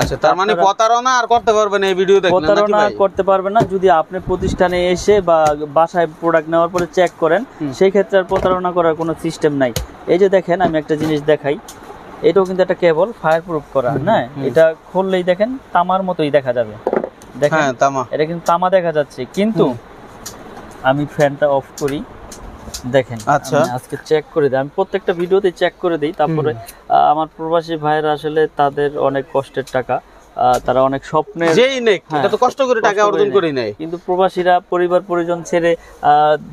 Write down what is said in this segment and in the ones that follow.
আচ্ছা তার মানে প্রতারণা আর করতে পারবেন এই ভিডিও দেখলে প্রতারণা করতে পারবে না। যদি আপনি প্রতিষ্ঠানে এসে বা বাসায় প্রোডাক্ট নেওয়ার পরে চেক করেন সেই ক্ষেত্রে আর প্রতারণা করার কোনো সিস্টেম নাই। এই যে দেখেন আমি একটা জিনিস দেখাই। এটাও কিন্তু একটা কেবল ফায়ার প্রুফ করা না? এটা খুললেই দেখেন তামার মতোই দেখা যাবে। দেখেন হ্যাঁ তামা। এটা কিন্তু তামা দেখা যাচ্ছে। কিন্তু আমি ফ্যানটা অফ করি। দেখেন আচ্ছা। আজকে চেক করে দিই। আমি প্রত্যেকটা ভিডিওতে চেক করে দিই। তারপরে আহ, আমার প্রবাসী ভাইয়েরা আসলে তাদের অনেক কষ্টের টাকা। তারা অনেক স্বপ্নের যেই নেক হ্যাঁ, এটা তো কষ্ট করে টাকা অর্জন করে নেয় কিন্তু প্রবাসীরা পরিবার পরিজন ছেড়ে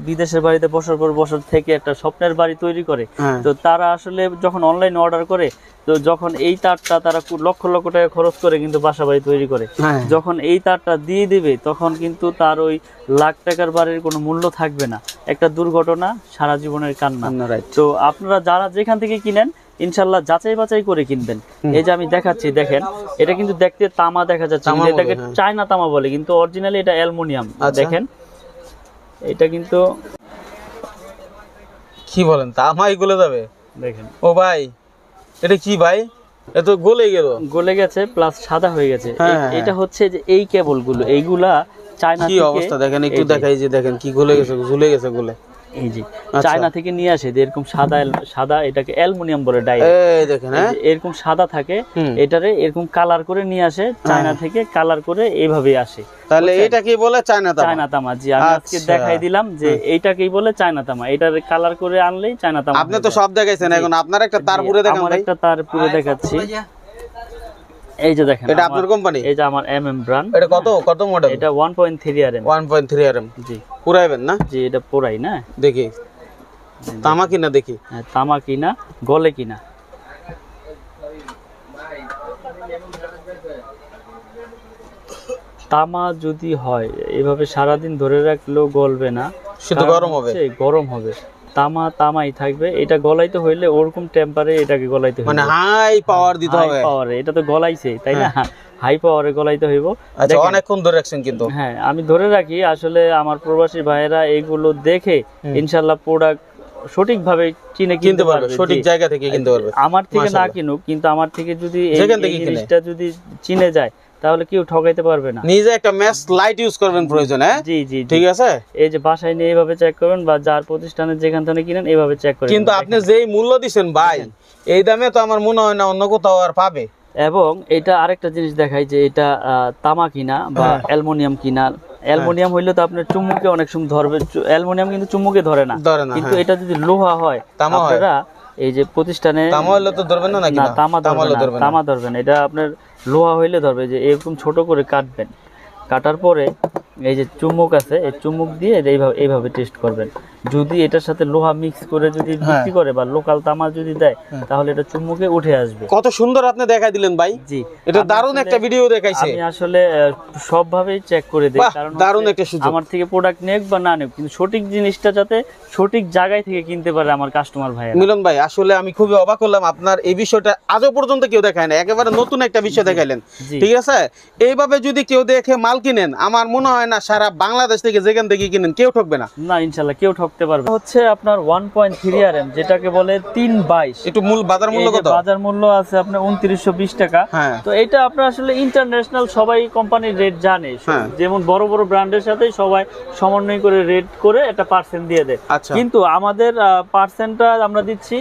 বিদেশের বাড়িতে বছর পর বছর থেকে একটা স্বপ্নের বাড়ি তৈরি করে। হ্যাঁ। তো তারা আসলে যখন অনলাইন অর্ডার করে তো যখন এই তারটা তারা লক্ষ লক্ষ টাকা খরচ করে কিন্তু বাসা বাড়ি তৈরি করে। হ্যাঁ। যখন এই তারটা দিয়ে দিবে তখন কিন্তু তার ওই লাখ টাকার বাড়ির কোনো মূল্য থাকবে না। একটা দুর্ঘটনা সারা জীবনের কান্না। তো আপনারা যারা যেখান থেকে কিনেন ইনশাল্লাহ যাচাই বাছাই করে কিনবেন। এই যে আমি দেখাচ্ছি দেখেন এটা কিন্তু দেখতে তামা দেখা যাচ্ছে। এটাকে হ্যাঁ। চায়না তামা বলে কিন্তু অরিজিনালি এটা অ্যালুমিনিয়াম আচ্ছা। দেখেন। এটা কিন্তু কি বলেন তামাই গলে যাবে? দেখেন। ও ভাই এটা কি ভাই? এ তো গলে গেল। গলে গেছে প্লাস সাদা হয়ে গেছে। হ্যাঁ, হ্যাঁ। এটা হচ্ছে যে এই কেবলগুলো এইগুলা চায়না কি অবস্থা? দেখেন একটু দেখাই যে দেখেন কি গলে গেছে ঝুলে গেছে গলে। এই যে আচ্ছা। চায়না থেকে নিয়ে আসে যে এরকম সাদা সাদা এটাকে অ্যালুমিনিয়াম বলে ডাই। দেখেন হ্যাঁ? এরকম সাদা থাকে এটারে এরকম কালার করে নিয়ে আসে চায়না থেকে কালার করে এইভাবে আসে। তাহলে এটা কি বলে চায়না তামা। চায়না তামা জি আমি আজকে আচ্ছা। দেখাই দিলাম যে এইটাকেই বলে চায়না তামা। এটার কালার করে আনলেই চায়না তামা আপনি তো সব দেখাইছেন এখন আপনার একটা তার পুরে দেখান আমার একটা তার পুরো দেখাচ্ছি। এই যে দেখেন এটা আপনার কোম্পানি এই যে আমার এম এম ব্র্যান্ড এটা কত কত মডেল এটা one point three R M one point three R M জি। পুরাইবেন না? জি এটা পোড়াই না? দেখি। তামা কিনা দেখি। হ্যাঁ, তামা কিনা গলে কিনা। তামা যদি হয় এভাবে সারাদিন ধরে রাখলেও গলবে না। শুধু গরম হবে? হচ্ছে গরম হবে। তামা তামাই থাকবে। এটা গলাইতে হইলে ওরকম টেম্পারে এটাকে গলাইতে মানে হাই পাওয়ার দিতে হবে। পাওয়ারে এটা তো গলাইছে তাই না? হাই পাওয়ারে গলাইতে হইব। আচ্ছা অনেকক্ষণ ধরে রাখছেন কিন্তু। হ্যাঁ আমি ধরে রাখি আসলে আমার প্রবাসী ভাইয়েরা এগুলো দেখে ইনশাআল্লাহ প্রোডাক্ট সঠিকভাবে চিনে কিনতে পারবে সঠিক জায়গা থেকে কিনতে পারবে। আমার থেকে না কিনুক কিন্তু আমার থেকে যদি এই কিনে। জিনিসটা যদি চিনে যায় তাহলে কেউ ঠকাইতে পারবে না। নিজে একটা ম্যাচ লাইট ইউজ করবেন প্রয়োজন হ্যাঁ? জি জি। ঠিক আছে? এই যে বাসায় নিয়ে এইভাবে চেক করবেন বা যার প্রতিষ্ঠানে যেখান থেকে কিনেন এইভাবে চেক করে কিন্তু আপনি যেই মূল্য দিছেন ভাই এই দামে তো আমার মনে হয় না অন্য কোথাও আর পাবে। এবং এটা আরেকটা জিনিস দেখাই যে এটা তামা কিনা বা হ্যাঁ। অ্যালুমিনিয়াম কিনা। অ্যালুমিনিয়াম হইলে তো আপনার চুম্বুকে অনেক সময় ধরবে। অ্যালুমিনিয়াম কিন্তু চুম্বুকে ধরে না কিন্তু হ্যাঁ। এটা যদি লোহা হয় তামা হয়। আপনারা এই যে প্রতিষ্ঠানে তামা হলে তো ধরবেন না নাকি? না তামা ধরবেন ধরবে তামা ধরবেন এটা আপনার লোহা হইলে ধরবে যে এরকম ছোট করে কাটবেন। কাটার পরে এই যে চুম্বক আছে এই চুম্বক দিয়ে এইভাবে এইভাবে টেস্ট করবেন। যদি এটার সাথে লোহা মিক্স করে যদি হ্যাঁ। বিক্রি করে বা লোকাল তামা যদি দেয় তাহলে এটা চুম্বকে উঠে আসবে। কত সুন্দর আপনি দেখাই দিলেন ভাই। জি। এটা দারুণ একটা ভিডিও দেখাইছে। আমি আসলে সবভাবেই চেক করে দিই কারণ দারুণ একটা সুযোগ। আমার থেকে প্রোডাক্ট নেক বা না নেক কিন্তু সঠিক জিনিসটা যাতে সঠিক জায়গায় থেকে কিনতে পারে আমার কাস্টমার ভাই মিলন ভাই আসলে আমি খুবই অবাক হলাম আপনার এই বিষয়টা আজও পর্যন্ত কেউ দেখায় না একেবারে নতুন একটা বিষয় দেখাইলেন। ঠিক আছে? এইভাবে যদি কেউ দেখে মাল কিনেন আমার মনে হয় না সারা বাংলাদেশ থেকে যেখান থেকে কিনেন কেউ ঠকবে না। না ইনশাল্লাহ কেউ ঠকতে পারবে হচ্ছে আপনার one point three R M যেটাকে বলে তিন বাইশ। একটু মূল বাজার মূল্য কত? বাজার মূল্য আছে আপনার উনত্রিশশো বিশ টাকা। হ্যাঁ। তো এটা আপনার আসলে ইন্টারন্যাশনাল সবাই কোম্পানির রেট জানে। হ্যাঁ। যেমন বড় বড় ব্র্যান্ডের সাথে সবাই সমন্বয় করে রেট করে একটা পার্সেন্ট দিয়ে দেয়। আচ্ছা। কিন্তু আমাদের পার্সেন্টটা আমরা দিচ্ছি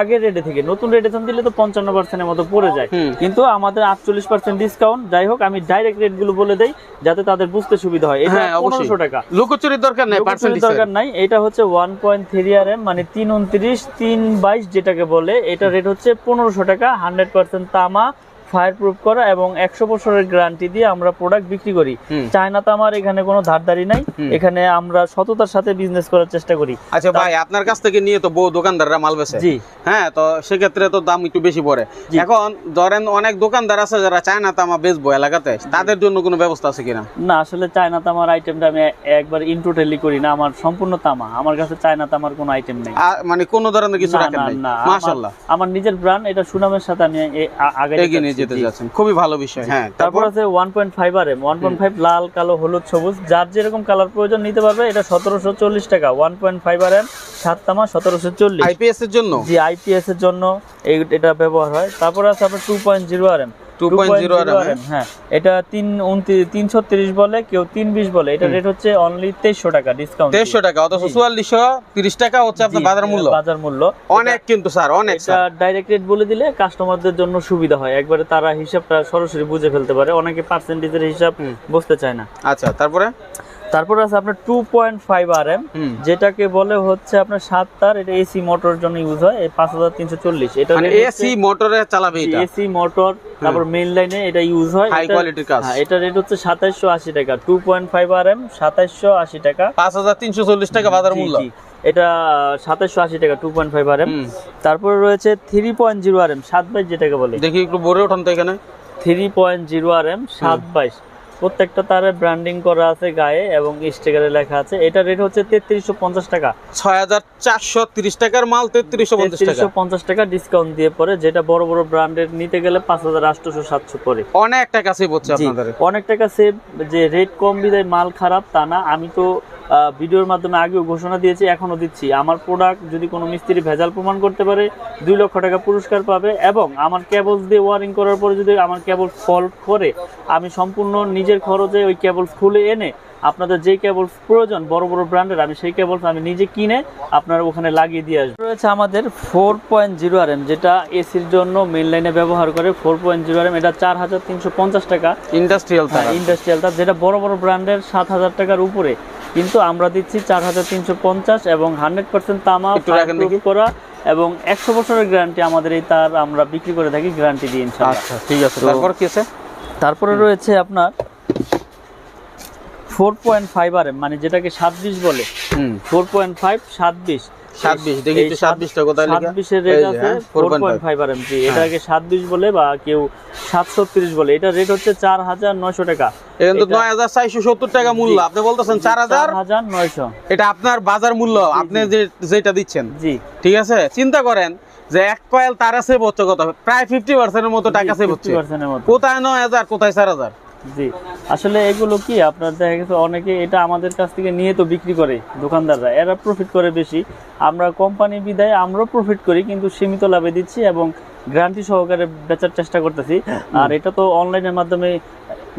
আগের রেটে থেকে। নতুন রেটে দিলে তো পঞ্চান্ন পার্সেন্টের মতো পড়ে যায়। কিন্তু আমাদের আটচল্লিশ পার্সেন্ট ডিসকাউন্ট যাই হোক আমি ডাইরেক্ট রেটগুলো বলে দেই যাতে তাদের বুঝতে সুবিধা হয়। এটা হ্যাঁ অবশ্যই। পনেরোশো টাকা। লোকচুরির দরকার নাই পার্সেন্টেজ দরকার নাই। এটা হচ্ছে one point three R M মানে তিন উনত্রিশ তিন বাইশ যেটাকে বলে এটা রেট হচ্ছে পনেরোশো টাকা হান্ড্রেড পার্সেন্ট তামা ফায়ার প্রুফ করা এবং একশো বছরের গ্যারান্টি দিয়ে আমরা প্রোডাক্ট বিক্রি করি। হুম। চায়না তামার এখানে কোনো ধারদারি নাই। এখানে আমরা সততার সাথে বিজনেস করার চেষ্টা করি। আচ্ছা ভাই আপনার কাছ থেকে নিয়ে তো বউ দোকানদাররা মাল বেচে। জি। হ্যাঁ তো সেক্ষেত্রে তো দাম একটু বেশি পড়ে। এখন ধরেন অনেক দোকানদার আছে যারা চায় না তামা বেচবো এলাকাতে। তাদের জন্য কোনো ব্যবস্থা আছে কিনা? না আসলে চায়না তামার আইটেমটা আমি একবার ইনটোটালি করি না। আমার সম্পূর্ণ তামা। আমার কাছে চায়না তামার কোনো আইটেম নেই। মানে কোনো ধরনের কিছু রাখেন না, আমার- মাশাআল্লাহ। আমার নিজের ব্র্যান্ড এটা সুনামের সাথে আমি আগে নিয়ে যেতে যাচ্ছেন। খুবই ভালো বিষয়। হ্যাঁ তারপর? আছে one point five R. M one point five লাল কালো হলুদ সবুজ। যার যেরকম কালার প্রয়োজন নিতে পারবে এটা সতেরোশো চল্লিশ টাকা। One point five R M সাত তামা সতেরোশো চল্লিশ। আইপিএস এর জন্য? জি আইপিএস এর জন্য। এটা ব্যবহার হয়। তারপর আছে আপনার two point zero R M 2.0 RM, RM, হ্যাঁ। এটা তিন উনত্রিশ তিন ছত্রিশ বলে কেউ তিন বিশ বলে। এটা রেট হচ্ছে অনলি তেইশশো টাকা ডিসকাউন্ট অথচ হচ্ছে আপনার বাজার মূল্য। বাজার মূল্য। অনেক কিন্তু স্যার অনেক এটা ডাইরেক্ট রেট বলে দিলে কাস্টমারদের জন্য সুবিধা হয়। একবারে তারা হিসাবটা সরাসরি বুঝে ফেলতে পারে। অনেকে পার্সেন্টেজের হিসাব বুঝতে চায় না। আচ্ছা তারপরে? তারপরে আছে আপনার two point five R M যেটাকে বলে হচ্ছে আপনার সাত তার এটা এসি মোটর জন্য ইউজ হয় পাঁচ হাজার তিনশো চল্লিশ। এটা মানে এসি মোটরে চালাবে এসি মোটর তারপর মেইন লাইনে এটা ইউজ হয়। হাই কোয়ালিটির কাজ। হ্যাঁ এটা রেট হচ্ছে সাতাইশশো আশি টাকা two point five R M সাতাইশশো আশি টাকা। পাঁচ হাজার তিনশো চল্লিশ টাকা বাজার মূল্য। এটা সাতাইশশো আশি টাকা two point five R M. তারপরে রয়েছে three point zero R M সাত বাইশ যেটাকে বলে। দেখি একটু বড় ওঠান তো এখানে। Three point zero R M সাত বাইশ। প্রত্যেকটা তারে ব্র্যান্ডিং করা আছে গায়ে এবং স্টিকারে লেখা আছে। এটা রেট হচ্ছে তেত্রিশশো পঞ্চাশ টাকা। ছয় হাজার চারশো তিরিশ টাকার মাল তেত্রিশশো পঞ্চাশ টাকা। তেত্রিশশো পঞ্চাশ টাকা ডিসকাউন্ট দিয়ে পরে যেটা বড় বড় ব্র্যান্ডের নিতে গেলে পাঁচ হাজার আটশোশো সাতশো পরে অনেক টাকা সেভ হচ্ছে আপনাদের। অনেক টাকা সেভ যে রেট কম বিদায় মাল খারাপ তা না। আমি তো ভিডিওর মাধ্যমে আগেও ঘোষণা দিয়েছি এখনও দিচ্ছি। আমার প্রোডাক্ট যদি কোনো মিস্ত্রি ভেজাল প্রমাণ করতে পারে দুই লক্ষ টাকা পুরস্কার পাবে এবং আমার কেবলস দিয়ে ওয়ারিং করার পরে যদি আমার কেবল ফল্ট করে আমি সম্পূর্ণ নিজের খরচে ওই কেবলস খুলে এনে আপনাদের যে কেবলস প্রয়োজন বড় বড় ব্র্যান্ডের আমি সেই কেবলস আমি নিজে কিনে আপনার ওখানে লাগিয়ে দিয়ে আসব। রয়েছে আমাদের four point zero R M যেটা এসির জন্য মেন লাইনে ব্যবহার করে four point zero R M এটা চার হাজার তিনশো পঞ্চাশ টাকা। ইন্ডাস্ট্রিয়াল ইন্ডাস্ট্রিয়াল তার যেটা বড় বড় ব্র্যান্ডের সাত হাজার টাকার উপরে। কিন্তু আমরা দিচ্ছি চার হাজার তিনশো পঞ্চাশ এবং হান্ড্রেড পার্সেন্ট তামা করা এবং একশো বছরের গ্যারান্টি আমাদের এই তার আমরা বিক্রি করে থাকি গ্যারান্টি দিয়ে আচ্ছা ঠিক আছে। তারপর কি আছে? তারপরে রয়েছে আপনার four point five R M মানে যেটাকে সাত বিশ বলে। ফোর পয়েন্ট ফাইভ সাত বিশ সাত বিশ দেখি একটু সাত বিশটা কোথায় লেখা? সাত বিশের রেট আছে হ্যাঁ, 4.5 পয়েন্ট ফাইভ আর এম জি এটাকে বলে বা কেউ বলে। এটা রেট হচ্ছে চার হাজার নয়শো টাকা। এখানে তো এটা- নয় হাজার চারশো সত্তর টাকা মূল্য। আপনি বলতেছেন চার হাজার? হাজার নয়শো। এটা আপনার বাজার মূল্য। আপনি যে যেটা দিচ্ছেন। জি। ঠিক আছে? চিন্তা করেন যে এক কয়েল তারা সেভ হচ্ছে কত? প্রায় ফিফটি পার্সেন্টের মতো টাকা সেভ হচ্ছে। 50% এর। কোথায় নয় হাজার কোথায় চার হাজার? জি। আসলে এগুলো কি আপনার দেখা গেছে অনেকে এটা আমাদের কাছ থেকে নিয়ে তো বিক্রি করে দোকানদাররা। এরা প্রফিট করে বেশি। আমরা কোম্পানি বিদায় আমরাও প্রফিট করি কিন্তু সীমিত লাভে দিচ্ছি এবং গ্যারান্টি সহকারে বেচার চেষ্টা করতেছি। আর এটা তো অনলাইনের মাধ্যমে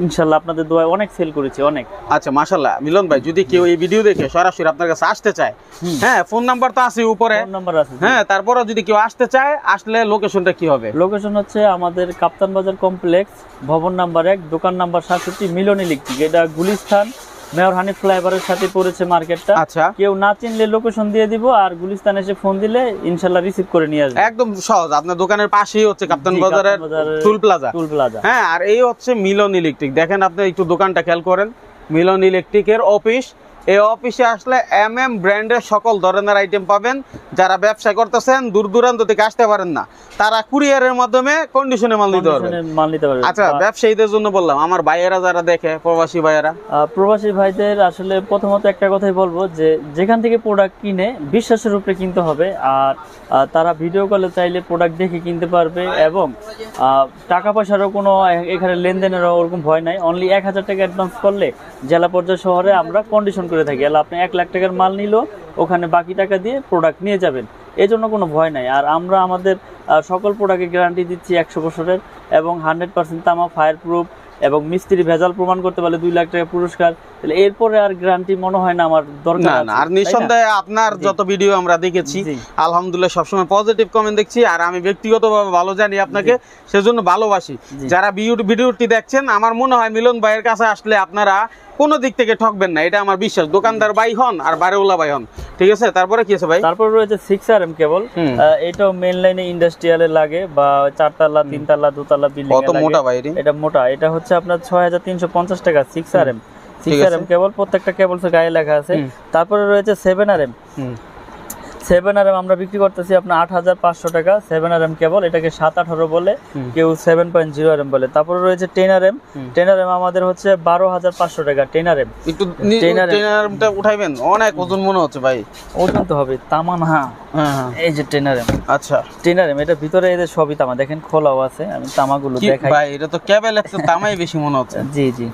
ইনশাল্লাহ আপনাদের দোয়ায় অনেক সেল করেছি অনেক। আচ্ছা মাশাল্লাহ। মিলন ভাই যদি কেউ এই ভিডিও দেখে সরাসরি আপনার কাছে আসতে চায় হ্যাঁ ফোন নাম্বার তো আছে উপরে। ফোন নাম্বার আছে হ্যাঁ তারপরে যদি কেউ আসতে চায় আসলে লোকেশনটা কি হবে? লোকেশন হচ্ছে আমাদের কাপ্তান বাজার কমপ্লেক্স ভবন নাম্বার এক দোকান নাম্বার সাতষট্টি মিলন ইলেকট্রিক এটা গুলিস্তান মেয়র হানি ফ্লাইওভারের সাথে পড়েছে মার্কেটটা। আচ্ছা। কেউ না চিনলে লোকেশন দিয়ে দিব আর গুলিস্তান এসে ফোন দিলে ইনশাল্লাহ রিসিভ করে নিয়ে আসবে। একদম সহজ আপনার দোকানের পাশেই হচ্ছে কাপ্তান বাজারের টুল প্লাজা টুল প্লাজা হ্যাঁ আর এই হচ্ছে মিলন ইলেকট্রিক দেখেন আপনি একটু দোকানটা খেয়াল করেন। মিলন ইলেকট্রিকের অফিস এই অফিসে আসলে এম এম ব্র্যান্ডের সকল ধরনের আইটেম পাবেন। যারা ব্যবসা করতেছেন দূর দূরান্ত থেকে আসতে পারেন না। তারা কুরিয়ারের মাধ্যমে কন্ডিশনে মাল নিতে পারবেন। মাল নিতে পারবে আচ্ছা ব্যবসায়ীদের জন্য বললাম আমার ভাইয়েরা যারা দেখে প্রবাসী ভাইয়েরা। প্রবাসী ভাইদের আসলে প্রথমত একটা কথাই বলব যে যেখান থেকে প্রোডাক্ট কিনে বিশ্বাসের উপরে কিনতে হবে। আর তারা ভিডিও কলে চাইলে প্রোডাক্ট দেখে কিনতে পারবে এবং টাকা পয়সারও কোনো এখানে লেনদেনেরও ওরকম ভয় নাই। অনলি এক হাজার টাকা অ্যাডভান্স করলে জেলা পর্যায়ে শহরে আমরা কন্ডিশন করে থাকি। তাহলে আপনি এক লাখ টাকার মাল নিল ওখানে বাকি টাকা দিয়ে প্রোডাক্ট নিয়ে যাবেন। এই জন্য কোনো ভয় নাই। আর আমরা আমাদের সকল প্রোডাক্টের গ্যারান্টি দিচ্ছি একশো বছরের এবং হান্ড্রেড পার্সেন্ট তামা ফায়ার প্রুফ এবং মিস্ত্রি ভেজাল প্রমাণ করতে পারলে দুই লাখ টাকা পুরস্কার। তাহলে এরপরে আর গ্যারান্টি মনে হয় না আমার দরকার না আর নিঃসন্দেহে আপনার যত ভিডিও আমরা দেখেছি আলহামদুলিল্লাহ সবসময় পজিটিভ কমেন্ট দেখছি আর আমি ব্যক্তিগতভাবে ভালো জানি আপনাকে সেজন্য ভালোবাসি। যারা ভিডিওটি দেখছেন আমার মনে হয় মিলন ভাইয়ের কাছে আসলে আপনারা কোনো দিক থেকে ঠকবেন না এটা আমার বিশ্বাস। দোকানদার বাই হন আর বারেউলা বাই হন। ঠিক আছে? তারপরে কি আছে ভাই? তারপর রয়েছে সিক্স আর এম কেবল। এটাও মেন লাইনে ইন্ডাস্ট্রিয়ালে লাগে বা চারতলা তিনতলা দোতলা বিল্ডিং কত মোটা ভাই এটা? মোটা। এটা হচ্ছে আপনার ছয় হাজার তিনশো পঞ্চাশ টাকা six R M six R M cable প্রত্যেকটা কেবল গায়ে লেখা আছে। তারপরে রয়েছে seven R M. Seven R M আমরা বিক্রি করতেছি আপনার আট হাজার পাঁচশো টাকা। সেভেন আর এম কেবল এটাকে সাত আঠারো বলে কেউ seven point zero R M বলে। তারপরে রয়েছে ten R M ten R M আমাদের হচ্ছে বারো হাজার পাঁচশো টাকা টেন আর এম একটু নি- ট্রেনারে- ট্রেনারটা উঠাইবেন অনেক ওজন মনে হচ্ছে ভাই। ওজন তো হবে তামা না হ্যাঁ হ্যাঁ। এই যে টেন আর এম আচ্ছা। টেন আর এম এটা ভিতরে এদের সবই তামা দেখেন খোলাও আছে আমি তামাগুলো দেখাই। ভাই এটা তো ক্যাবেল একটা দামাই বেশি মনে হচ্ছে। জি জি।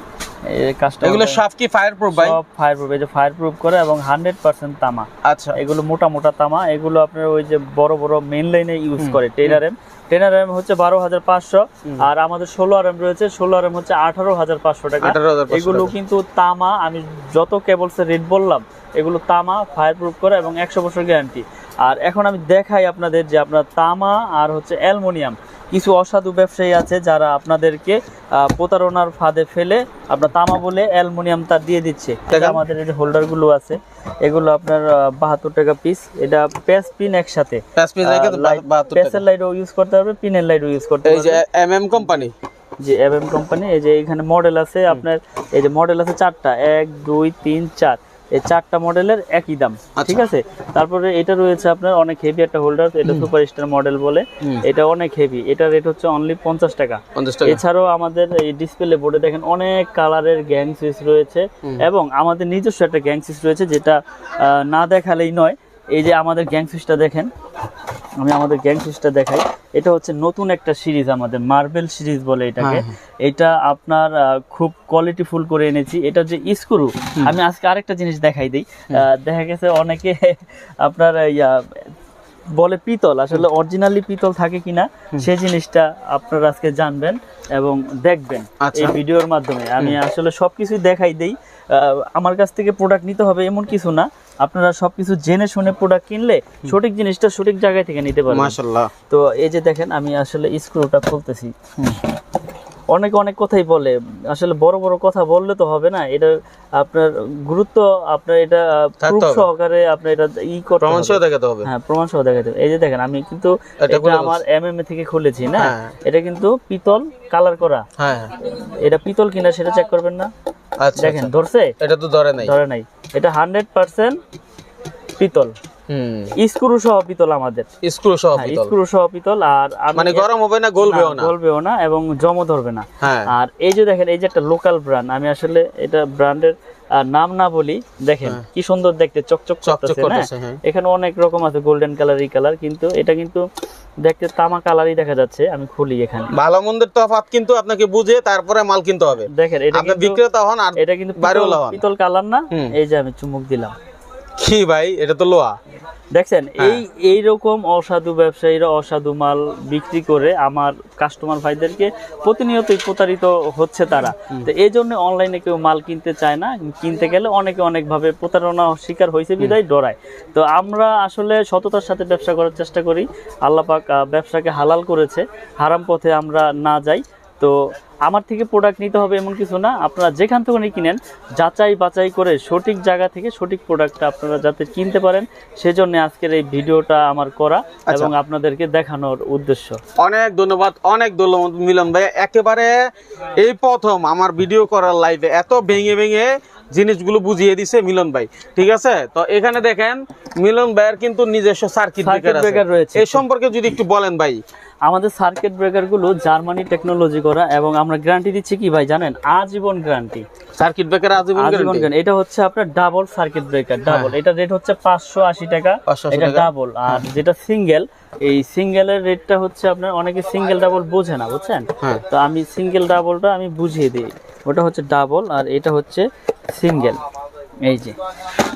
এই কাজটা এগুলো সব কি ফায়ার প্রুফ ভাই? সব ফায়ার প্রুফ এই যে ফায়ার প্রুফ করে এবং হান্ড্রেড পার্সেন্ট তামা। আচ্ছা। এগুলো মোটা মোটা তামা এগুলো আপনার ওই যে বড় বড় লাইনে ইউজ করে এম টেনার হচ্ছে বারো হাজার পাঁচশো। আর আমাদের ষোলো আর এম রয়েছে ষোলো আর এম হচ্ছে আঠারো হাজার পাঁচশো টাকা। এগুলো কিন্তু তামা আমি যত কেবলসের রেট বললাম এগুলো তামা ফায়ার প্রুফ করে এবং একশো বছর গ্যারান্টি আর এখন আমি দেখাই আপনাদের যে আপনার তামা আর হচ্ছে অ্যালমোনিয়াম। কিছু অসাধু ব্যবসায়ী আছে যারা আপনাদেরকে প্রতারণার ফাঁদে ফেলে আপনার তামা বলে অ্যালমোনিয়াম তার দিয়ে দিচ্ছে। আমাদের এই হোল্ডারগুলো আছে এগুলো আপনার বাহাত্তর টাকা পিস এটা প্যাস পিন একসাথে। প্যাসের লাইটও ইউজ করতে পারবে পিনের লাইটও ইউজ করতে এই যে পারবে এম এম কোম্পানি যে এমএম কোম্পানি এই যে এখানে মডেল আছে আপনার এই যে মডেল আছে চারটা। এক দুই তিন চার। এই চারটা মডেলের একই দাম আচ্ছা। ঠিক আছে? তারপরে এটা রয়েছে আপনার অনেক হেভি একটা হোল্ডার এটা সুপার স্টার মডেল বলে। এটা অনেক হেভি এটা রেট হচ্ছে অনলি পঞ্চাশ টাকা। এছাড়াও আমাদের এই ডিসপ্লে বোর্ডে দেখেন অনেক কালারের গ্যাং সুইচ রয়েছে এবং আমাদের নিজস্ব একটা গ্যাং সুইচ রয়েছে যেটা আহ, না দেখালেই নয় এই যে আমাদের গ্যাং সুইচটা দেখেন আমি আমাদের গ্যাং সুইচটা দেখাই। এটা হচ্ছে নতুন একটা সিরিজ আমাদের মার্বেল সিরিজ বলে এটাকে। হ্যাঁ, এটা আপনার খুব কোয়ালিটি ফুল করে এনেছি। এটা যে স্ক্রু আমি আজকে আরেকটা জিনিস দেখাই দিই। আহ, দেখা গেছে অনেকে আপনার ইয়া বলে পিতল। আসলে অরিজিনালি পিতল থাকে কিনা সেই জিনিসটা আপনারা আজকে জানবেন এবং দেখবেন আচ্ছা। এই ভিডিওর মাধ্যমে। আমি আসলে সবকিছু দেখাই দেই। আমার কাছ থেকে প্রোডাক্ট নিতে হবে এমন কিছু না। আপনারা সবকিছু জেনে শুনে প্রোডাক্ট কিনলে সঠিক জিনিসটা সঠিক জায়গায় থেকে নিতে পারবেন। মাশাআল্লাহ। তো এই যে দেখেন আমি আসলে স্ক্রুটা খুলতেছি। অনেকে অনেক কথাই বলে আসলে বড় বড় কথা বললে তো হবে না এটা আপনার গুরুত্ব আপনার এটা প্রুফ সহকারে আপনার এটা ই করতে প্রমাণ সহ দেখাতে হবে। হ্যাঁ প্রমাণ সহ দেখাতে হবে। এই যে দেখেন আমি কিন্তু এটা আমার এমএমএ থেকে খুলেছি না? হ্যাঁ। এটা কিন্তু পিতল কালার করা। হ্যাঁ হ্যাঁ। এটা পিতল কিনা সেটা চেক করবেন না? আচ্ছা দেখেন আচ্ছা। ধরছে? এটা তো ধরে নাই। ধরে নাই। এটা হান্ড্রেড পার্সেন্ট পিতল। হুম স্ক্রু সহ পিতল আমাদের। স্ক্রু সহ হ্যাঁ, পিতল। স্ক্রু সহ পিতল আর মানে গরম হবে না গলবেও না, গলবেও না এবং জমও ধরবে না। হ্যাঁ। আর এই যে দেখেন এই যে একটা লোকাল ব্র্যান্ড আমি আসলে এটা ব্র্যান্ডের নাম না বলি দেখেন কি সুন্দর দেখতে চকচক হ্যাঁ। করতেছে না হ্যাঁ? এখানে অনেক রকম আছে গোল্ডেন কালার এই কালার কিন্তু এটা কিন্তু দেখতে তামা কালারই দেখা যাচ্ছে আমি খুলি এখানে। ভালো মন্দের তফাৎ কিন্তু আপনাকে বুঝে তারপরে মাল কিনতে হবে। দেখেন এটা আপনি বিক্রেতা হন আর এটা কিন্তু পিতল- কালার না এই যে আমি চুমুক দিলাম। কি ভাই? এটা তো লোহা। দেখছেন হ্যাঁ। এই এই রকম অসাধু ব্যবসায়ীরা অসাধু মাল বিক্রি করে আমার কাস্টমার ভাইদেরকে প্রতিনিয়তই প্রতারিত হচ্ছে তারা। তো এই জন্য অনলাইনে কেউ মাল কিনতে চায় না। কিনতে গেলে অনেকে অনেকভাবে প্রতারণা শিকার হয়েছে বিদায় ডরায়। তো আমরা আসলে সততার সাথে ব্যবসা করার চেষ্টা করি। আল্লাহ পাক আহ, ব্যবসাকে হালাল করেছে। হারাম পথে আমরা না যাই। তো আমার থেকে প্রোডাক্ট নিতে হবে এমন কিছু না। আপনারা যেখান থেকে কিনেন যাচাই বাছাই করে সঠিক জায়গা থেকে সঠিক প্রোডাক্টটা আপনারা যাতে কিনতে পারেন সেজন্য আজকের এই ভিডিওটা আমার করা এবং আপনাদেরকে দেখানোর উদ্দেশ্য। অনেক ধন্যবাদ অনেক ধন্যবাদ মিলন ভাই। একেবারে এই প্রথম আমার ভিডিও করার লাইভে এত ভেঙে ভেঙে জিনিসগুলো বুঝিয়ে দিছে মিলন ভাই ঠিক আছে? তো এখানে দেখেন মিলন ভাইয়ের কিন্তু নিজস্ব সার্কিট ব্রেকার রয়েছে। এই সম্পর্কে যদি একটু বলেন ভাই। আমাদের সার্কিট ব্রেকারগুলো জার্মানি টেকনোলজি করা এবং আমরা গ্যারান্টি দিচ্ছি কি ভাই জানেন? আজীবন গ্যারান্টি সার্কিট ব্রেকার আজীবন গ্যারান্টি এটা হচ্ছে আপনার ডাবল সার্কিট ব্রেকার ডাবল এটা রেট হচ্ছে পাঁচশো আশি টাকা। এটা ডাবল আর যেটা সিঙ্গেল এই সিঙ্গেলের রেটটা হচ্ছে আপনার অনেকে সিঙ্গেল ডাবল বোঝে না বুঝছেন? হ্যাঁ। তো আমি সিঙ্গেল ডাবলটা আমি বুঝিয়ে দিই। ওটা হচ্ছে ডাবল আর এটা হচ্ছে সিঙ্গেল এই যে।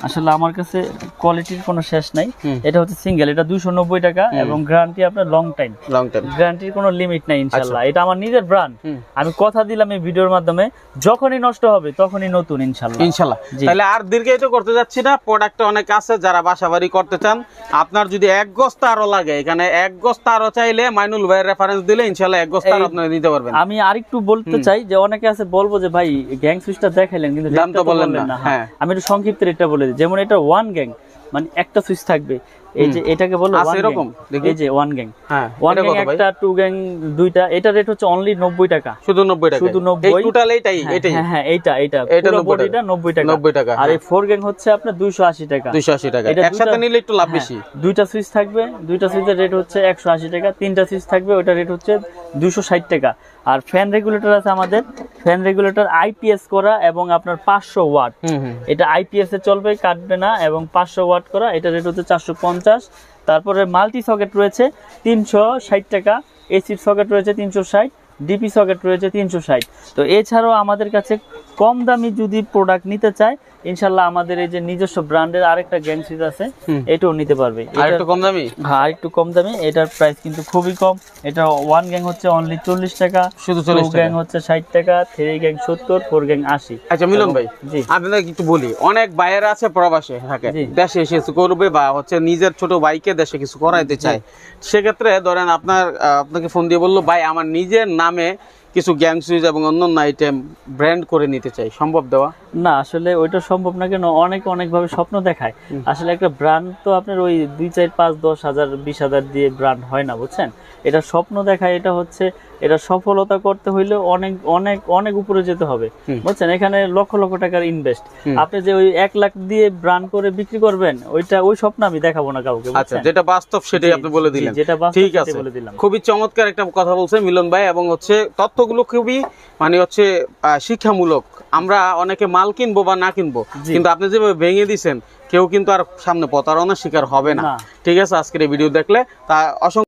আসলে আমার কাছে কোয়ালিটির কোনো শেষ নাই। এটা হচ্ছে সিঙ্গেল এটা দুশো নব্বই টাকা এবং গ্যারান্টি আপনার লং টাইম লং টাইম গ্যারান্টির কোনো লিমিট নাই ইনশাল্লাহ এটা আমার নিজের ব্র্যান্ড আমি কথা দিলাম এই ভিডিওর মাধ্যমে যখনই নষ্ট হবে তখনই নতুন ইনশাল্লাহ ইনশাল্লাহ তাহলে আর দীর্ঘায়িত করতে যাচ্ছি না। প্রোডাক্ট অনেক আছে যারা বাসা বাড়ি করতে চান আপনার যদি এক গজ তারও লাগে এখানে এক গজ তারও চাইলে মাইনুল ভাইয়ের রেফারেন্স দিলে ইনশাল্লাহ এক তার এই- আপনারা নিতে পারবেন। আমি আরেকটু বলতে চাই যে অনেকে আছে বলব যে ভাই গ্যাং সুইচটা দেখাইলেন কিন্তু দাম তো বললেন না, হ্যাঁ। হ্যাঁ। আমি একটু সংক্ষিপ্ত রেটটা বলে দিই। যেমন এটা ওয়ান গ্যাং মানে একটা সুইচ থাকবে। এই যে এটাকে বলো আছে এরকম? দেখি। এই যে ওয়ান গ্যাং হ্যাঁ ওয়ান গ্যাং একটা টু গ্যাং দুইটা এটা রেট হচ্ছে অনলি নব্বই টাকা। শুধু নব্বই টাকা শুধু 90 এই টোটাল এইটাই হ্যাঁ, এটাই। হ্যাঁ হ্যাঁ এইটা এইটা। পুরো বডিটা নব্বই টাকা। নব্বই টাকা আর এই ফোর গ্যাং হচ্ছে আপনার দুইশো আশি টাকা। দুইশো আশি টাকা। এটা একসাথে নিলে একটু লাভ হ্যাঁ, বেশি। দুইটা সুইচ থাকবে। দুইটা সুইচের রেট হচ্ছে একশো আশি টাকা। তিনটা সুইচ থাকবে ওটা রেট হচ্ছে দুশো ষাট টাকা। আর ফ্যান রেগুলেটর আছে আমাদের। ফ্যান রেগুলেটর আইপিএস করা এবং আপনার পাঁচশো ওয়াট। হুম হুম। এটা আইপিএস এ চলবে কাটবে না এবং পাঁচশো ওয়াট করা। এটা রেট হচ্ছে চারশো পঞ্চাশ। পঞ্চাশ। তারপরে মাল্টি সকেট রয়েছে তিনশো ষাট টাকা এসির সকেট রয়েছে তিনশো ষাট ডিপি সকেট রয়েছে তিনশো ষাট। তো এছাড়াও আমাদের কাছে কম দামি যদি প্রোডাক্ট নিতে চায় ইনশাল্লাহ আমাদের এই যে নিজস্ব ব্র্যান্ডের আরেকটা গ্যাং সুইচ আছে এটাও নিতে পারবে। আর একটু কম দামি? হ্যাঁ আর একটু কম দামি। এটার প্রাইস কিন্তু খুবই কম। এটা ওয়ান গ্যাং হচ্ছে অনলি চল্লিশ টাকা শুধু চল্লিশ গ্যাং হচ্ছে ষাট টাকা থ্রি গ্যাং সত্তর ফোর গ্যাং আশি। আচ্ছা মিলন ভাই জি। আপনাকে একটু বলি অনেক ভাইয়েরা আছে প্রবাসে থাকে। দেশে এসে করবে বা হচ্ছে নিজের ছোট ভাইকে দেশে কিছু করাইতে চায়। সেক্ষেত্রে ধরেন আপনার আপনাকে ফোন দিয়ে বলল ভাই আমার নিজের নামে কিছু গ্যাং সুইচ এবং অন্যান্য আইটেম ব্র্যান্ড করে নিতে চাই। সম্ভব দেওয়া? না আসলে ওইটা সম্ভব না কেন অনেক অনেক ভাবে স্বপ্ন দেখায়। আসলে একটা ব্র্যান্ড তো আপনার ওই দুই চার পাঁচ দশ হাজার বিশ হাজার দিয়ে ব্র্যান্ড হয় না বুঝছেন? এটা স্বপ্ন দেখায় এটা হচ্ছে এটা সফলতা করতে হইলে অনেক অনেক অনেক উপরে যেতে হবে বুঝছেন? এখানে লক্ষ লক্ষ টাকার ইনভেস্ট আপনি যে ওই এক লাখ দিয়ে ব্র্যান্ড করে বিক্রি করবেন ওইটা ওই স্বপ্ন আমি দেখাবো না কাউকে আচ্ছা যেটা বাস্তব সেটাই আপনি বলে দিলেন। যেটা ঠিক আছে। বলে দিলাম। খুবই চমৎকার একটা কথা বলছে মিলন ভাই এবং হচ্ছে তথ্যগুলো খুবই মানে হচ্ছে শিক্ষামূলক। আমরা অনেকে মাল কিনবো বা না কিনবো কিন্তু আপনি যেভাবে ভেঙে দিছেন কেউ কিন্তু আর সামনে প্রতারণার শিকার হবে না। না। ঠিক আছে আজকের এই ভিডিও দেখলে তা অসংখ্য